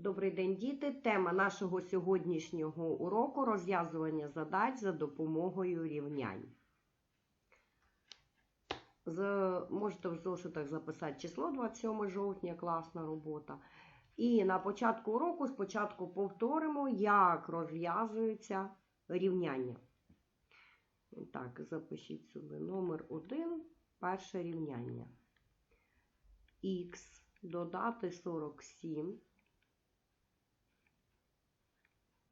Добрий день, діти. Тема нашого сьогоднішнього уроку розв'язування задач за допомогою рівнянь. З, можете в зошитах записати число 27 жовтня, класна робота. І на початку уроку спочатку повторимо, як розв'язуються рівняння. Так, запишіть собі номер 1, перше рівняння. Х додати 47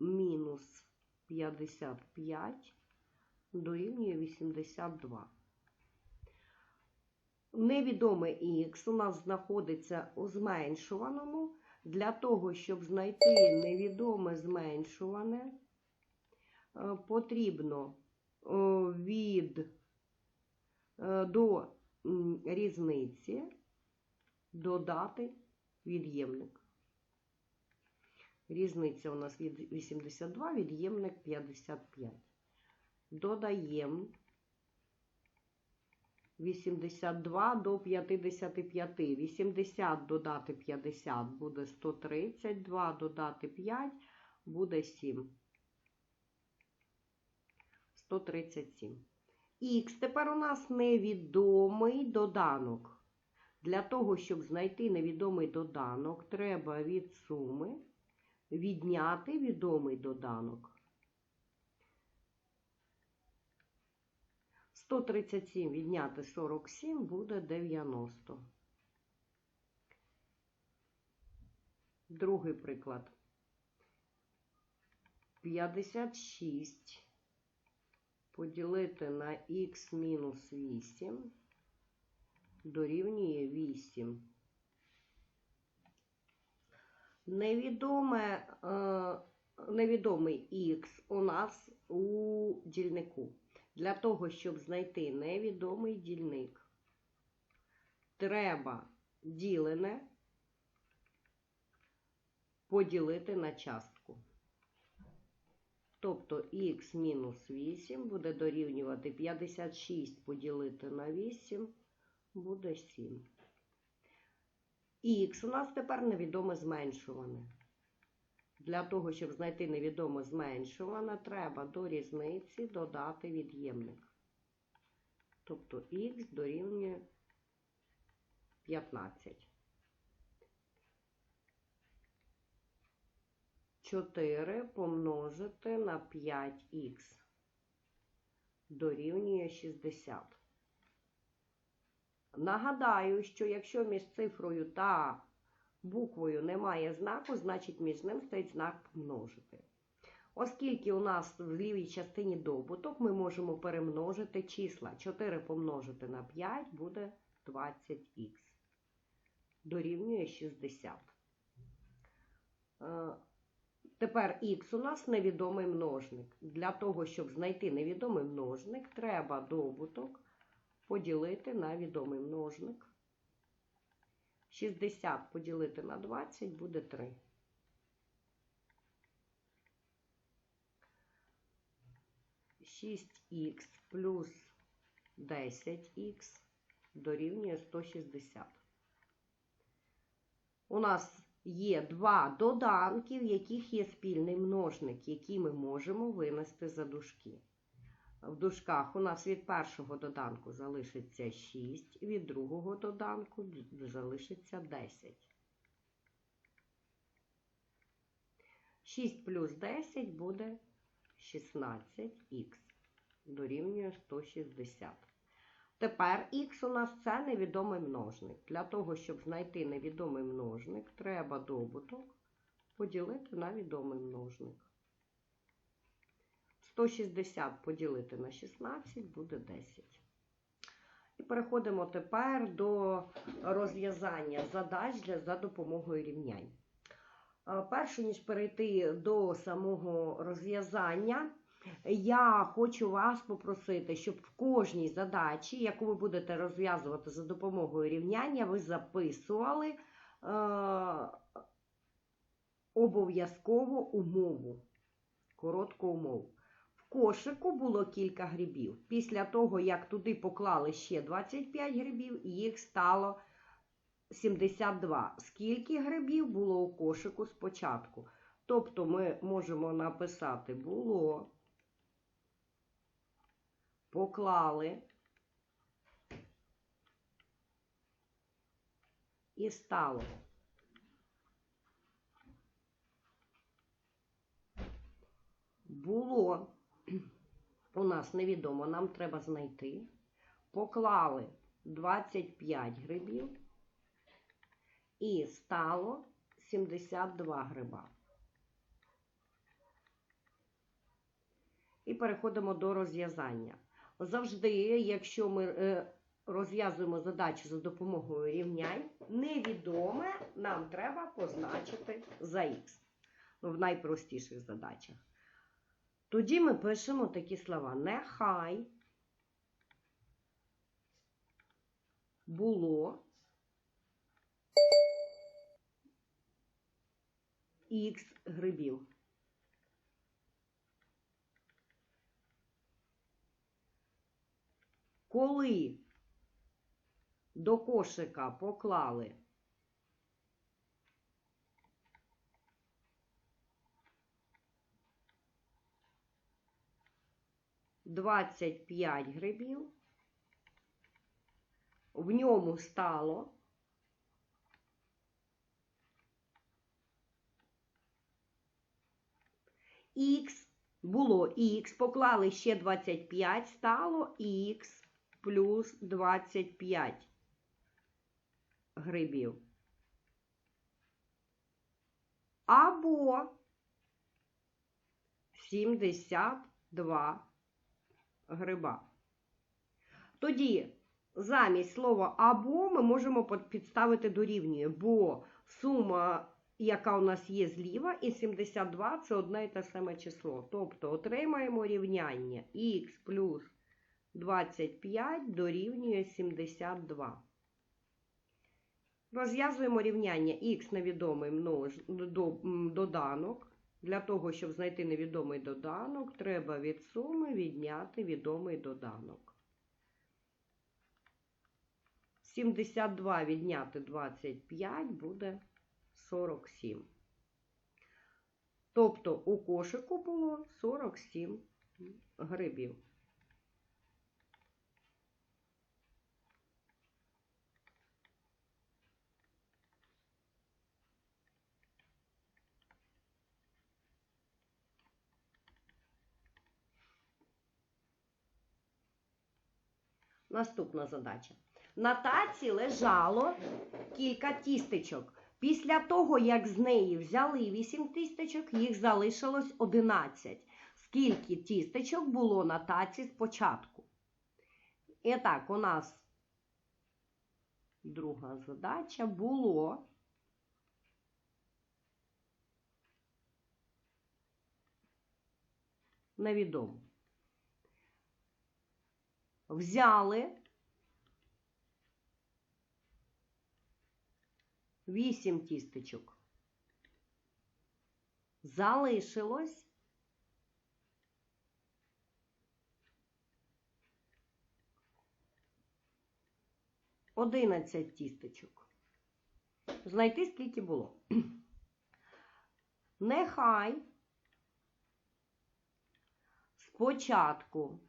мінус 55 дорівнює 82. Невідоме х у нас знаходиться у зменшуваному. Для того, щоб знайти невідоме зменшуване, е, потрібно е, від е, до різниці додати від'ємник. Різниця у нас від 82, від'ємник 55. Додаємо 82 до 55. 80 додати 50 буде 132, додати 5 буде 7. 137. Х тепер у нас невідомий доданок. Для того, щоб знайти невідомий доданок, треба від суми відняти відомий доданок. 137 відняти 47 буде 90. Другий приклад. 56 поділити на х мінус 8 дорівнює 8. Невідоме, е, невідомий х у нас у дільнику. Для того, щоб знайти невідомий дільник, треба ділене поділити на частку. Тобто х мінус 8 буде дорівнювати 56 поділити на 8 буде 7. Х у нас тепер невідоме зменшуване. Для того, щоб знайти невідоме зменшуване, треба до різниці додати від'ємник. Тобто х дорівнює 15. 4 помножити на 5х дорівнює 60. Нагадаю, що якщо між цифрою та буквою немає знаку, значить між ним стоїть знак помножити. Оскільки у нас в лівій частині добуток, ми можемо перемножити числа. 4 помножити на 5 буде 20х. Дорівнює 60. Е, Тепер х у нас невідомий множник. Для того, щоб знайти невідомий множник, треба добуток поділити на відомий множник. 60 поділити на 20 буде 3. Шість х плюс 10х дорівнює 160. У нас є два доданки, в яких є спільний множник, який ми можемо винести за дужки. В дужках у нас від першого доданку залишиться 6, від другого доданку залишиться 10. 6 плюс 10 буде 16х, дорівнює 160. Тепер х у нас це невідомий множник. Для того, щоб знайти невідомий множник, треба добуток поділити на відомий множник. 160 поділити на 16 буде 10. І переходимо тепер до розв'язання задач для, за допомогою рівнянь. Е, Перше, ніж перейти до самого розв'язання, я хочу вас попросити, щоб в кожній задачі, яку ви будете розв'язувати за допомогою рівняння, ви записували е, обов'язково умову, коротку умову. Кошику було кілька грибів. Після того, як туди поклали ще 25 грибів, їх стало 72. Скільки грибів було у кошику спочатку? Тобто ми можемо написати було, поклали і стало. Було у нас невідомо, нам треба знайти. Поклали 25 грибів і стало 72 гриба. І переходимо до розв'язання. Завжди, якщо ми е, розв'язуємо задачу за допомогою рівнянь, невідоме нам треба позначити за х. В найпростіших задачах. Тоді ми пишемо такі слова. Нехай було х грибів. Коли до кошика поклали двадцять п'ять грибів, в ньому стало х, було х, поклали ще 25, стало х плюс 25 грибів. Або 72 гриба. Тоді замість слова або ми можемо підставити дорівнює, бо сума, яка у нас є зліва, і 72 це одне і те саме число. Тобто отримаємо рівняння х плюс 25 дорівнює 72. Розв'язуємо рівняння х невідомий множ... доданок. Для того, щоб знайти невідомий доданок, треба від суми відняти відомий доданок. 72 відняти 25 буде 47. Тобто у кошику було 47 грибів. Наступна задача. На таці лежало кілька тістечок. Після того, як з неї взяли 8 тістечок, їх залишилось 11. Скільки тістечок було на таці спочатку? І так, у нас друга задача було. Невідомо. Взяли Вісім тістечок. Залишилось одинадцять тістечок. Знайти скільки було. Нехай спочатку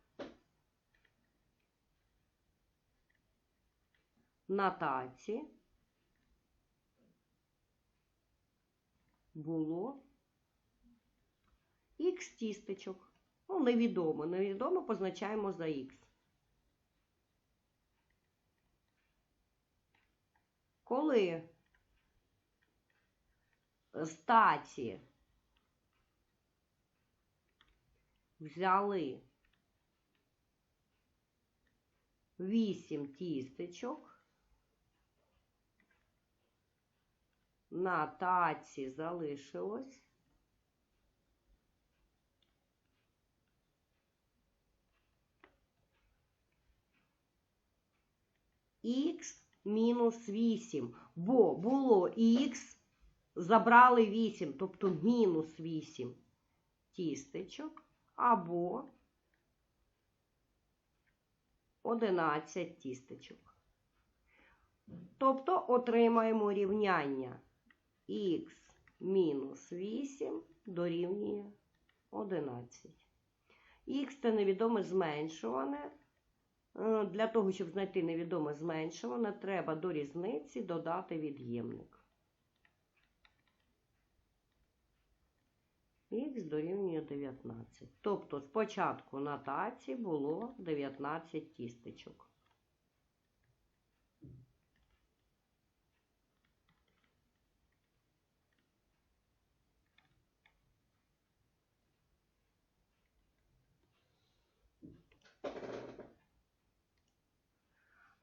на таці було х тістечок. Ну, невідомо. Невідомо позначаємо за х. Коли з таці взяли 8 тістечок, на таці залишилось. Х мінус 8, бо було х, забрали 8, тобто мінус 8 тістечок, або 11 тістечок. Тобто отримаємо рівняння х мінус 8 дорівнює 11. Х це невідоме зменшуване. Е, Для того, щоб знайти невідоме зменшуване, треба до різниці додати від'ємник. Х дорівнює 19. Тобто спочатку на таці було 19 тістечок.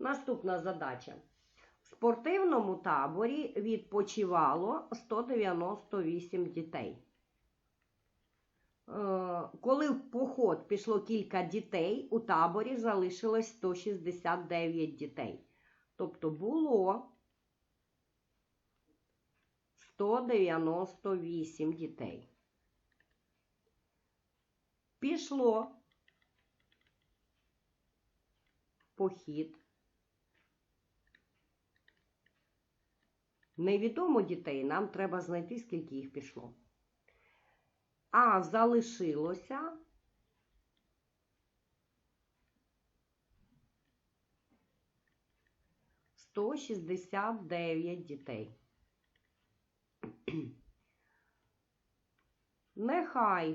Наступна задача. В спортивному таборі відпочивало 198 дітей. Е, Коли в поход пішло кілька дітей, у таборі залишилось 169 дітей. Тобто було 198 дітей. Пішло похід. Невідомо дітей, нам треба знайти, скільки їх пішло. А залишилося сто шістдесят дев'ять дітей. Нехай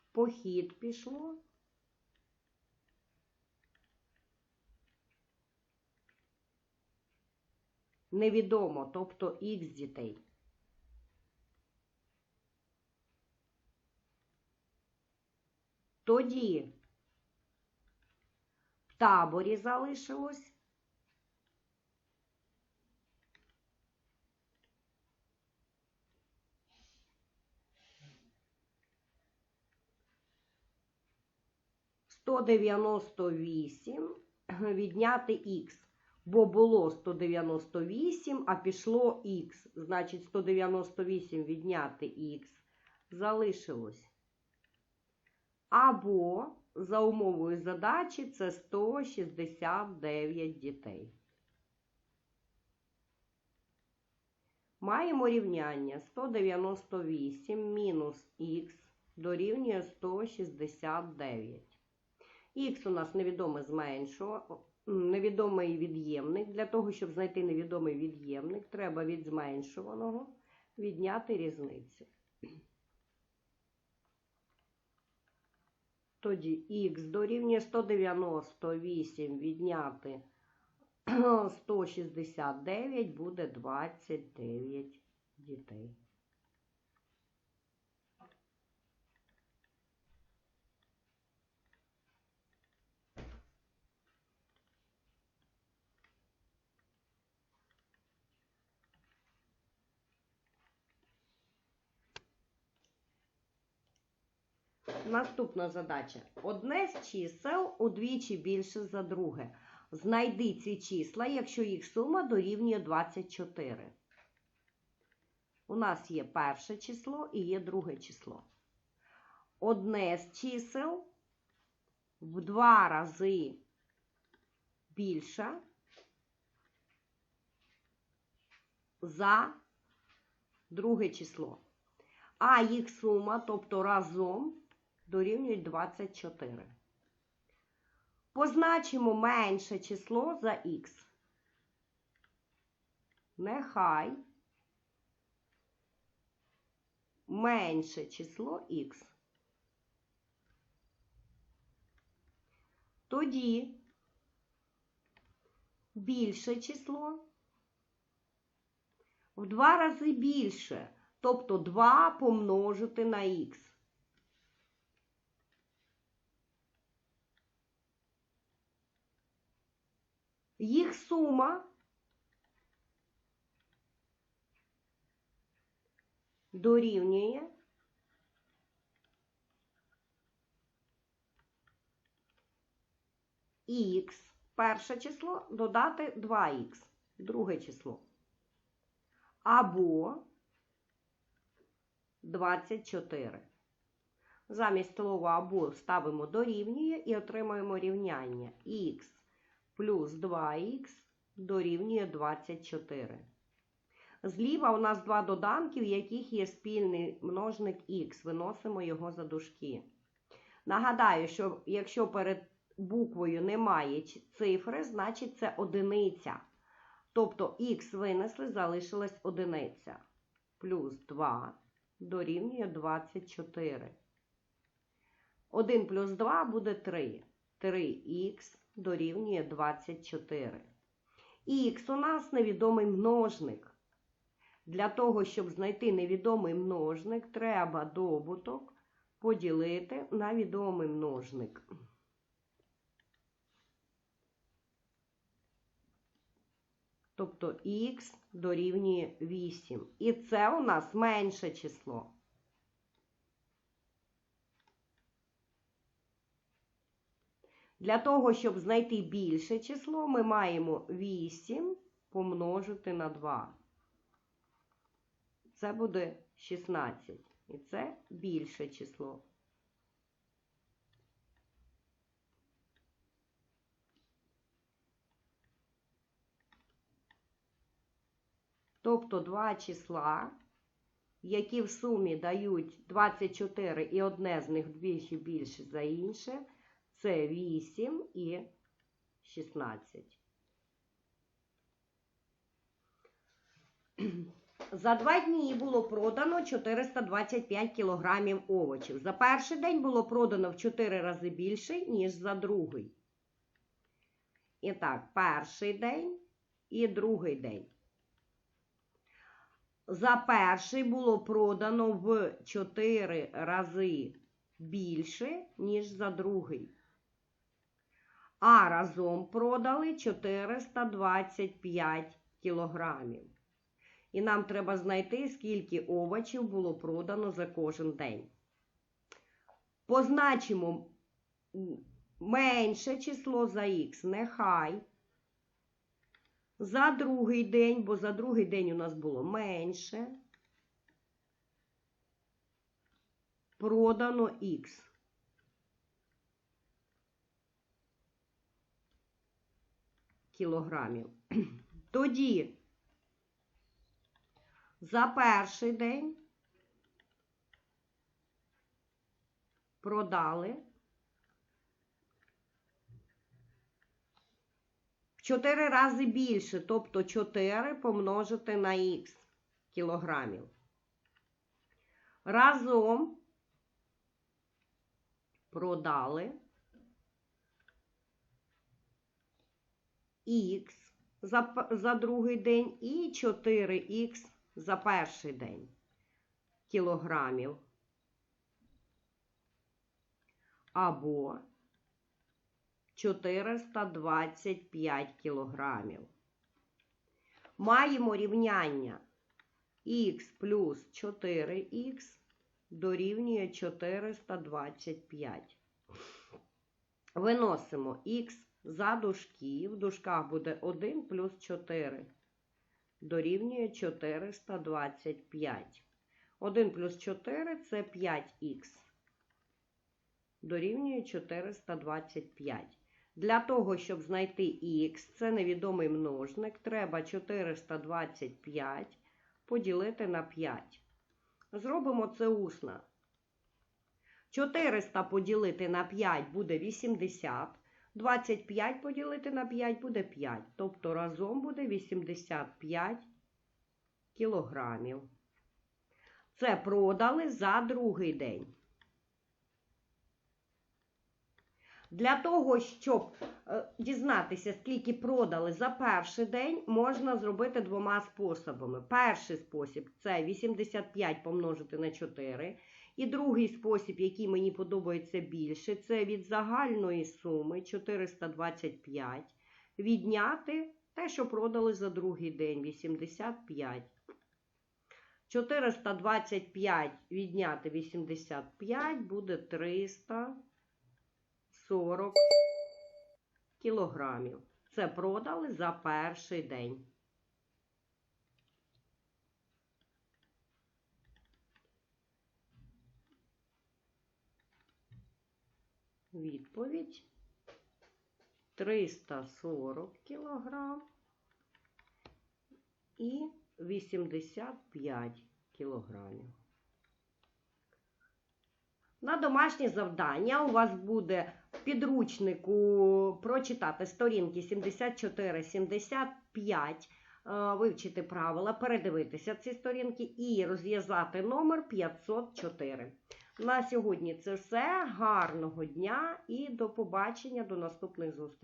в похід пішло невідомо, тобто х дітей. Тоді в таборі залишилось сто дев'яносто вісім відняти х, бо було 198, а пішло х. Значить, 198 відняти х залишилось. Або за умовою задачі це 169 дітей. Маємо рівняння 198 мінус х дорівнює 169. Х у нас невідоме зменшувало, невідомий від'ємник. Для того, щоб знайти невідомий від'ємник, треба від зменшуваного відняти різницю. Тоді х дорівнює 198 відняти 169 буде 29 дітей. Наступна задача. Одне з чисел удвічі більше за друге. Знайди ці числа, якщо їх сума дорівнює 24. У нас є перше число і є друге число. Одне з чисел в два рази більше за друге число. А їх сума, тобто разом, дорівнюють 24. Позначимо менше число за х. Нехай менше число х. Тоді більше число в два рази більше, тобто 2 помножити на х. Їх сума дорівнює х перше число додати 2х друге число. Або 24. Замість слова або ставимо дорівнює і отримаємо рівняння х плюс 2х дорівнює 24. Зліва у нас два доданки, в яких є спільний множник х. Виносимо його за дужки. Нагадаю, що якщо перед буквою немає цифри, значить це одиниця. Тобто х винесли, залишилась одиниця. Плюс 2 дорівнює 24. 1 плюс 2 буде 3. 3х дорівнює 24. Х у нас невідомий множник. Для того, щоб знайти невідомий множник, треба добуток поділити на відомий множник. Тобто х дорівнює 8. І це у нас менше число. Для того, щоб знайти більше число, ми маємо 8 помножити на 2. Це буде 16. І це більше число. Тобто два числа, які в сумі дають 24 і одне з них вдвічі більше за інше, це 8 і 16. За два дні було продано 425 кілограмів овочів. За перший день було продано в 4 рази більше, ніж за другий. І так, перший день і другий день. За перший було продано в 4 рази більше, ніж за другий. А разом продали 425 кілограмів. І нам треба знайти, скільки овочів було продано за кожен день. Позначимо менше число за х, нехай. За другий день, бо за другий день у нас було менше. Продано х. Кілограмів. Тоді за перший день продали в 4 рази більше, тобто 4 помножити на х кілограмів. Разом продали х за, за другий день і 4х за перший день кілограмів. Або 425 кілограмів. Маємо рівняння х плюс 4х дорівнює 425. Виносимо х за дужки. В дужках буде 1 плюс 4 дорівнює 425. 1 плюс 4 це 5х. Дорівнює 425. Для того, щоб знайти х, це невідомий множник, треба 425 поділити на 5. Зробимо це усно. 400 поділити на 5 буде 80. 25 поділити на 5 буде 5. Тобто разом буде 85 кілограмів. Це продали за другий день. Для того, щоб е, дізнатися, скільки продали за перший день, можна зробити двома способами. Перший спосіб це 85 помножити на 4. І другий спосіб, який мені подобається більше, це від загальної суми 425 відняти те, що продали за другий день 85. 425 відняти 85 буде 340 кілограмів. Це продали за перший день. Відповідь 340 кілограм і 85 кілограмів. На домашнє завдання у вас буде в підручнику прочитати сторінки 74-75, е, вивчити правила, передивитися ці сторінки і розв'язати номер 504. На сьогодні це все. Гарного дня і до побачення, до наступних зустрічей.